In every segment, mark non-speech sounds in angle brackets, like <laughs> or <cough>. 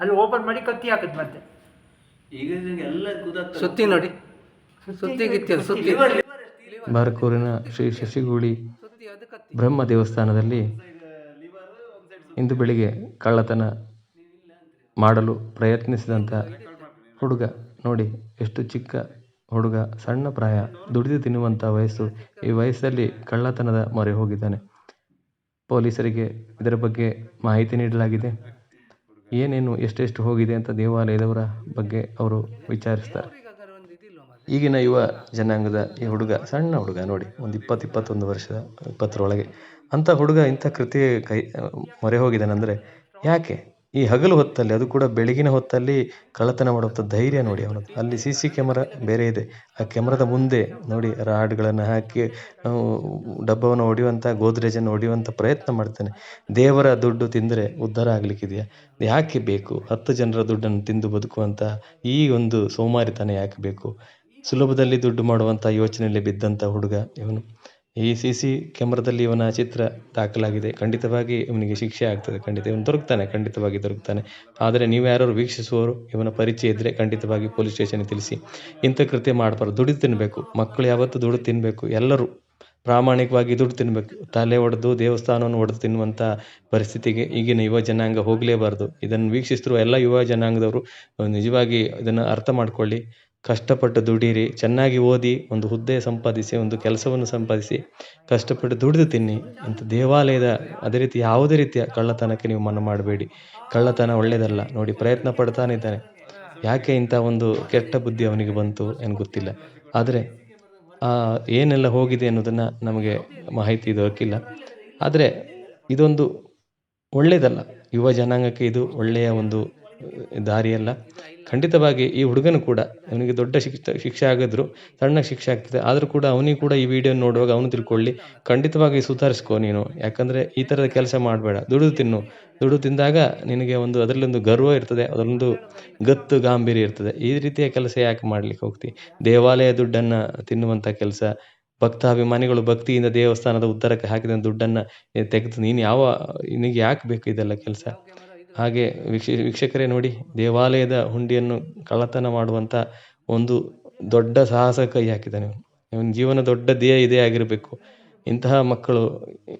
ಅಲ್ಲಿ ಓಪನ್ ಮಾಡಿ ಕತ್ತಿ ಹಾಕದ್ ಮತ್ತೆ. ಈಗ ಎಲ್ಲ ಸುತ್ತಿ ನೋಡಿ. ಸುತ್ತಿಗಿತ್ತಿಲ್ಲ ಸುತ್ತಿ. ಬಾರ್ಕೂರಿನ ಶ್ರೀ ಶಶಿಗೂಳಿ ಬ್ರಹ್ಮ ದೇವಸ್ಥಾನದಲ್ಲಿ ಇಂದು ಬೆಳಿಗ್ಗೆ ಕಳ್ಳತನ ಮಾಡಲು ಪ್ರಯತ್ನಿಸಿದಂಥ ಹುಡುಗ ನೋಡಿ ಎಷ್ಟು ಚಿಕ್ಕ ಹುಡುಗ ಸಣ್ಣ ಪ್ರಾಯ ದುಡಿದು ತಿನ್ನುವಂಥ ವಯಸ್ಸು ಈ ವಯಸ್ಸಲ್ಲಿ ಕಳ್ಳತನದ ಮೊರೆ ಹೋಗಿದ್ದಾನೆ. ಪೊಲೀಸರಿಗೆ ಇದರ ಬಗ್ಗೆ ಮಾಹಿತಿ ನೀಡಲಾಗಿದೆ. ಏನೇನು ಎಷ್ಟೆಷ್ಟು ಹೋಗಿದೆ ಅಂತ ದೇವಾಲಯದವರ ಬಗ್ಗೆ ಅವರು ವಿಚಾರಿಸ್ತಾರೆ. ಈಗಿನ ಯುವ ಜನಾಂಗದ ಈ ಹುಡುಗ, ಸಣ್ಣ ಹುಡುಗ ನೋಡಿ, ಒಂದು ಇಪ್ಪತ್ತು ಇಪ್ಪತ್ತೊಂದು ವರ್ಷದ, ಇಪ್ಪತ್ತರೊಳಗೆ. ಅಂಥ ಹುಡುಗ ಇಂಥ ಕೃತಿ ಕೈ, ಮೊರೆ ಹೋಗಿದ್ದಾನಂದರೆ ಯಾಕೆ ಈ ಹಗಲು ಹೊತ್ತಲ್ಲಿ, ಅದು ಕೂಡ ಬೆಳಗಿನ ಹೊತ್ತಲ್ಲಿ ಕಳ್ಳತನ ಮಾಡುವಂಥ ಧೈರ್ಯ ನೋಡಿ ಅವನದು ಅಲ್ಲಿ ಸಿ ಸಿ ಕ್ಯಾಮರಾ ಬೇರೆ ಇದೆ. ಆ ಕ್ಯಾಮ್ರಾದ ಮುಂದೆ ನೋಡಿ ರಾಡ್ಗಳನ್ನು ಹಾಕಿ ಡಬ್ಬವನ್ನು ಹೊಡೆಯುವಂಥ, ಗೋದ್ರೇಜನ್ನು ಹೊಡೆಯುವಂಥ ಪ್ರಯತ್ನ ಮಾಡ್ತಾನೆ. ದೇವರ ದುಡ್ಡು ತಿಂದರೆ ಉದ್ಧಾರ ಆಗಲಿಕ್ಕಿದೆಯಾ? ಯಾಕೆ ಬೇಕು? ಹತ್ತು ಜನರ ದುಡ್ಡನ್ನು ತಿಂದು ಬದುಕುವಂಥ ಈ ಒಂದು ಸೋಮಾರಿತನ ಯಾಕೆ ಬೇಕು? ಸುಲಭದಲ್ಲಿ ದುಡ್ಡು ಮಾಡುವಂಥ ಯೋಚನೆಯಲ್ಲಿ ಬಿದ್ದಂಥ ಹುಡುಗ ಇವನು. ಈ ಸಿ ಸಿ ಕ್ಯಾಮ್ರದಲ್ಲಿ ಇವನ ಚಿತ್ರ ದಾಖಲಾಗಿದೆ. ಖಂಡಿತವಾಗಿ ಇವನಿಗೆ ಶಿಕ್ಷೆ ಆಗ್ತದೆ. ಖಂಡಿತ ಇವನು ದೊರಕ್ತಾನೆ. ಖಂಡಿತವಾಗಿ ದೊರಕ್ತಾನೆ. ಆದರೆ ನೀವು ಯಾರು ವೀಕ್ಷಿಸುವವರು ಇವನ ಪರಿಚಯ ಇದ್ದರೆ ಖಂಡಿತವಾಗಿ ಪೊಲೀಸ್ ಸ್ಟೇಷನ್ಗೆ ತಿಳಿಸಿ. ಇಂಥ ಕೃತ್ಯ ಮಾಡಬಾರ್ದು. ದುಡಿದು ತಿನ್ನಬೇಕು ಮಕ್ಕಳು ಯಾವತ್ತೂ ದುಡಿದು ತಿನ್ನಬೇಕು ಎಲ್ಲರೂ ಪ್ರಾಮಾಣಿಕವಾಗಿ ದುಡ್ಡು ತಿನ್ನಬೇಕು ತಲೆ ಒಡೆದು ದೇವಸ್ಥಾನವನ್ನು ಒಡೆದು ತಿನ್ನುವಂಥ ಪರಿಸ್ಥಿತಿಗೆ ಈಗಿನ ಯುವ ಜನಾಂಗ ಹೋಗಲೇಬಾರ್ದು. ಇದನ್ನು ವೀಕ್ಷಿಸ್ತಿರುವ ಎಲ್ಲ ಯುವ ಜನಾಂಗದವರು, ನಿಜವಾಗಿ ಇದನ್ನು ಅರ್ಥ ಮಾಡ್ಕೊಳ್ಳಿ. ಕಷ್ಟಪಟ್ಟು ದುಡೀರಿ, ಚೆನ್ನಾಗಿ ಓದಿ, ಒಂದು ಹುದ್ದೆ ಸಂಪಾದಿಸಿ, ಒಂದು ಕೆಲಸವನ್ನು ಸಂಪಾದಿಸಿ, ಕಷ್ಟಪಟ್ಟು ದುಡಿದು ತಿನ್ನಿ ಅಂತ ದೇವಾಲಯದ ಅದೇ ರೀತಿ ಯಾವುದೇ ರೀತಿಯ ಕಳ್ಳತನಕ್ಕೆ ನೀವು ಮನ ಮಾಡಬೇಡಿ. ಕಳ್ಳತನ ಒಳ್ಳೆಯದಲ್ಲ ನೋಡಿ ಪ್ರಯತ್ನ ಪಡ್ತಾನೆ ಇದ್ದಾನೆ ಯಾಕೆ ಇಂಥ ಒಂದು ಕೆಟ್ಟ ಬುದ್ಧಿ ಅವನಿಗೆ ಬಂತು ಏನು ಗೊತ್ತಿಲ್ಲ. ಆದರೆ ಏನೆಲ್ಲ ಹೋಗಿದೆ ಅನ್ನೋದನ್ನು ನಮಗೆ ಮಾಹಿತಿ ದೊರಕಿಲ್ಲ. ಆದರೆ ಇದೊಂದು ಒಳ್ಳೆಯದಲ್ಲ ಯುವ ಜನಾಂಗಕ್ಕೆ ಇದು ಒಳ್ಳೆಯ ಒಂದು ದಾರಿಯಲ್ಲ. ಖಂಡಿತವಾಗಿ ಈ ಹುಡುಗನು ಕೂಡ ಅವನಿಗೆ ದೊಡ್ಡ ಶಿಕ್ಷ, ಶಿಕ್ಷೆ ಆಗಿದ್ರು, ಸಣ್ಣ ಶಿಕ್ಷೆ ಆಗ್ತದೆ. ಆದರೂ ಕೂಡ ಅವನಿಗೆ ಕೂಡ ಈ ವಿಡಿಯೋ ನೋಡುವಾಗ ಅವನು ತಿಳ್ಕೊಳ್ಳಿ, ಖಂಡಿತವಾಗಿ ಸುಧಾರಿಸ್ಕೋ ನೀನು. ಯಾಕಂದರೆ ಈ ಥರದ ಕೆಲಸ ಮಾಡಬೇಡ. ದುಡಿದು ತಿನ್ನು. ದುಡಿದು ತಿಂದಾಗ ನಿನಗೆ ಒಂದು, ಅದರಲ್ಲೊಂದು ಗರ್ವ ಇರ್ತದೆ, ಅದರಲ್ಲೊಂದು ಗತ್ತು ಗಾಂಭೀರ್ಯ ಇರ್ತದೆ. ಈ ರೀತಿಯ ಕೆಲಸ ಯಾಕೆ ಮಾಡ್ಲಿಕ್ಕೆ ಹೋಗ್ತಿ? ದೇವಾಲಯ ದುಡ್ಡನ್ನು ತಿನ್ನುವಂಥ ಕೆಲಸ, ಭಕ್ತಾಭಿಮಾನಿಗಳು ಭಕ್ತಿಯಿಂದ ದೇವಸ್ಥಾನದ ಉತ್ತರಕ್ಕೆ ಹಾಕಿದ ದುಡ್ಡನ್ನು ತೆಗೆದು, ನೀನು ಯಾವ, ನಿನಗೆ ಯಾಕೆ ಬೇಕು ಇದೆಲ್ಲ ಕೆಲಸ? ಹಾಗೆ ವೀಕ್ಷ, ವೀಕ್ಷಕರೇ ನೋಡಿ, ದೇವಾಲಯದ ಹುಂಡಿಯನ್ನು ಕಳ್ಳತನ ಮಾಡುವಂಥ ಒಂದು ದೊಡ್ಡ ಸಾಹಸ ಕೈ ಹಾಕಿದ್ದಾನೆ ಇವನು. ಜೀವನ ದೊಡ್ಡ ಧ್ಯೇಯ ಇದೇ ಆಗಿರಬೇಕು. ಇಂತಹ ಮಕ್ಕಳು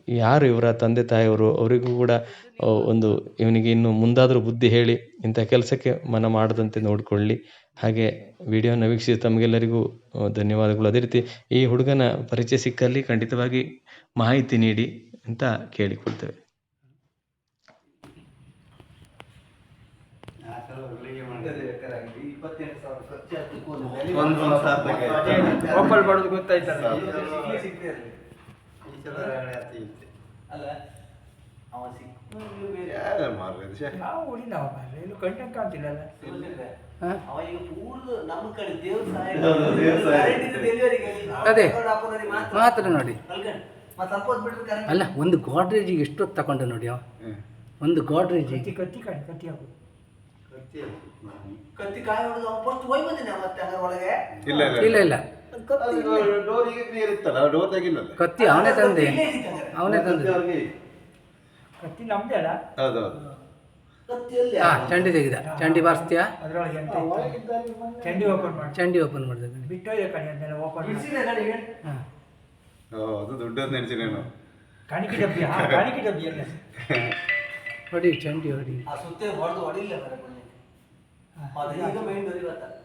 ಯಾರು ಇವರ ತಂದೆ ತಾಯಿಯವರು? ಅವರಿಗೂ ಕೂಡ ಒಂದು ಇವನಿಗೆ ಇನ್ನು ಮುಂದಾದರೂ ಬುದ್ಧಿ ಹೇಳಿ, ಇಂಥ ಕೆಲಸಕ್ಕೆ ಮನ ಮಾಡದಂತೆ ನೋಡಿಕೊಳ್ಳಿ. ಹಾಗೆ ವಿಡಿಯೋನ ವೀಕ್ಷಿಸಿ ತಮಗೆಲ್ಲರಿಗೂ ಧನ್ಯವಾದಗಳು. ಅದೇ ರೀತಿ ಈ ಹುಡುಗನ ಪರಿಚಯ ಸಿಕ್ಕಲ್ಲಿ ಖಂಡಿತವಾಗಿ ಮಾಹಿತಿ ನೀಡಿ ಅಂತ ಕೇಳಿಕೊಳ್ತೇವೆ. ಮಾಡೋದು ಗೊತ್ತಾಯ್ತಲ್ಲ. ಅಲ್ಲ ಅವ ಸಿಕ್ಕ. ನಾವು ಉಳಿದವ ಮಾರ್ರೆ, ಇನ್ನು ಕಂಟೆಂಟ್ ಕಾಣ್ತಿಲ್ಲಲ್ಲ ಗೊತ್ತಿಲ್ಲ. ಹಾ? ಅವ ಈಗ ಪೂರ್ವ ನಮ್ಮ ಕಡೆ ದೇವ್ರ ಸಹಾಯ ಅದೇ. ಮಾತ್ರ. ಮಾತ್ರ ನೋಡಿ. ಅಲ್ಲ ಒಂದು ಗಾಡ್ರೇಜಿಗೆ ಎಷ್ಟೊತ್ತು ತಗೊಂಡ ನೋಡಿ ಅವ? ಒಂದು ಗಾಡ್ರೇಜ್ ಕಟ್ಟಿ ಕಟ್ಟಿ ಕಟ್ಟಿ ಕತ್ತಿ ಹಾಕು. ಕತ್ತಿ. ಕತ್ತಿ ಕಾಯಿ ಹೊಡೆದು ಫಸ್ಟ್ ಹೋಯ್ ಬಂದಿನ ಮತ್ತೆ ಅದರ ಒಳಗೆ ಇಲ್ಲ ಇಲ್ಲ. ಇಲ್ಲ ಕತ್ತಿ ಡೋರ್ ಈಗ ಕ್ಲಿಯರ್ ಇತ್ತಲ್ಲ ಡೋರ್ ತೆಗಿಲ್ಲ ಕತ್ತಿ ಅವನೇ ತಂದೆ. ಅವನೇ ತಂದೆ. ಕತ್ತಿ ನಮ್ದೇ ಅಲ್ಲ? ಹೌದು ಕತ್ತಿಯಲ್ಲಿ ಹಾ ಚಂಡಿ ತೆಗಿದ. ಚಂಡಿ ಬಾರಿಸ್ತೀಯಾ? ಚಂಡಿ ಓಪನ್ ಮಾಡಿ. ಚಂಡಿ ಓಪನ್ ಮಾಡಿದೆ ಬಿಟ್ಟೋಯ್ದೆ ಕಣಿ ಅದನ್ನೆಲ್ಲ ಓಪನ್ ಮಾಡಿ. ಬಿಡ್ಸಿದೆ ಕಡೆಗೆ. ಹಾ. ಓ ಅದು ದೊಡ್ಡದು ನೆನೆಸಿ ನೀನು. ಕಾಣಿಕೆ ಡಬ್ಬಿ ಕಾಣಿಕೆ ಡಬ್ಬಿ ಎಲ್ಲ <laughs> ಹೊಡಿ ಚಂಡಿ ಹೊಡಿ. ಆ ಸುತ್ತೆ ಹೊಡೆದು ಹೊಡಿಲ್ಲ ಬರ ಅದು ಈಗ ಮೈಂಡ್ ಬರ್ತಾರೆ